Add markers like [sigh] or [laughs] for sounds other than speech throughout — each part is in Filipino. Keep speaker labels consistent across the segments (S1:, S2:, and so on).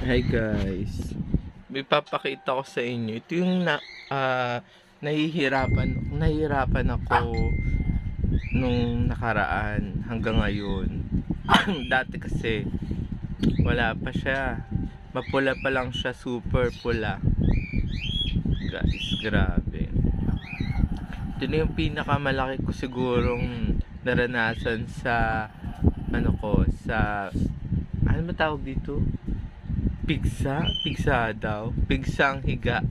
S1: Hi guys. May papakita ko sa inyo. Ito yung na, ah, nahihirapan, nahihirapan ako nung nakaraan hanggang ngayon. [clears throat] Dati kasi wala pa siya. Mapula pa lang siya, super pula. Guys, grabe. Ito na yung pinakamalaki ko sigurong naranasan sa ano ko, sa ano ba tawag dito? Pigsa? Pigsa daw. Pigsang higa.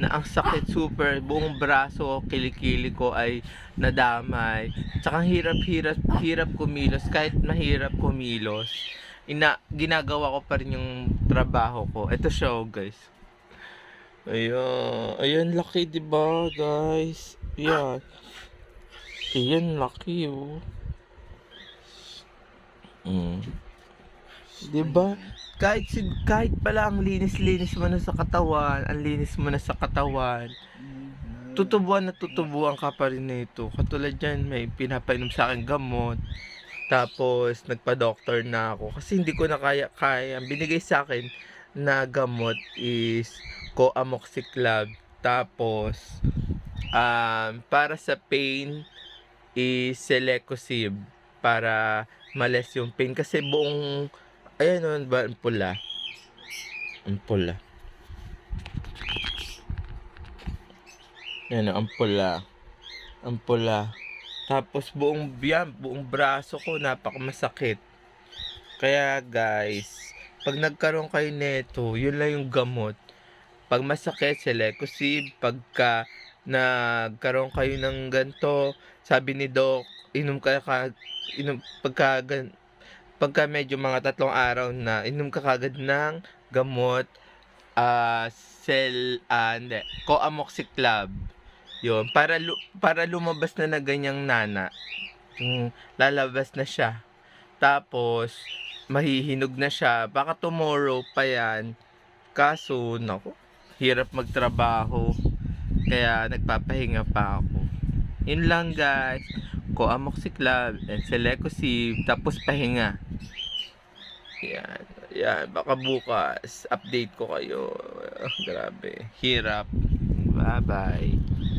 S1: Na ang sakit super. Buong braso, kilikili ko ay nadamay. Tsaka ang hirap-hirap hirap kumilos. Kahit mahirap kumilos. Ina, ginagawa ko pa rin yung trabaho ko. Ito siya oh, guys. Ayan. Ayan, laki 'di ba guys? Ayan. Ayan, laki oh. Mm. 'Di ba? Kahit kahit pala ang linis-linis mo na sa katawan, ang linis mo na sa katawan, tutubuan na tutubuan ka pa rin nito. Katulad yan, may pinapainom sa akin gamot. Tapos, nagpa-doctor na ako. Kasi hindi ko na kaya, kaya. Ang binigay sa akin na gamot is Coamoxiclav. Tapos, um, para sa pain is Selecosib. Para malas yung pain. Kasi buong, ayan o, ba, ang pula. Ang pula. Yan, ang pula. Ang pula. Tapos buong yan, buong braso ko napakamasakit. Kaya guys, pag nagkaroon kayo nito, yun lang yung gamot. Pag masakit, Selecosib. Pagka nagkaroon kayo ng ganto, sabi ni Doc, inom ka, ka inom, pagka, gan, pagka medyo mga tatlong araw na, inom ka kagad ng gamot, ah, sel, ah, hindi, Coamoxiclav. Yun, para, lu- para lumabas na na ganyang nana. Yung lalabas na siya. Tapos, mahihinog na siya. Baka tomorrow pa yan. Kaso, nako, hirap magtrabaho. Kaya nagpapahinga pa ako. Yun lang guys. Coamoxiclav and Selecosib. Tapos pahinga. Yan. Yan. Baka bukas, update ko kayo. [laughs] Grabe. Hirap. Bye-bye.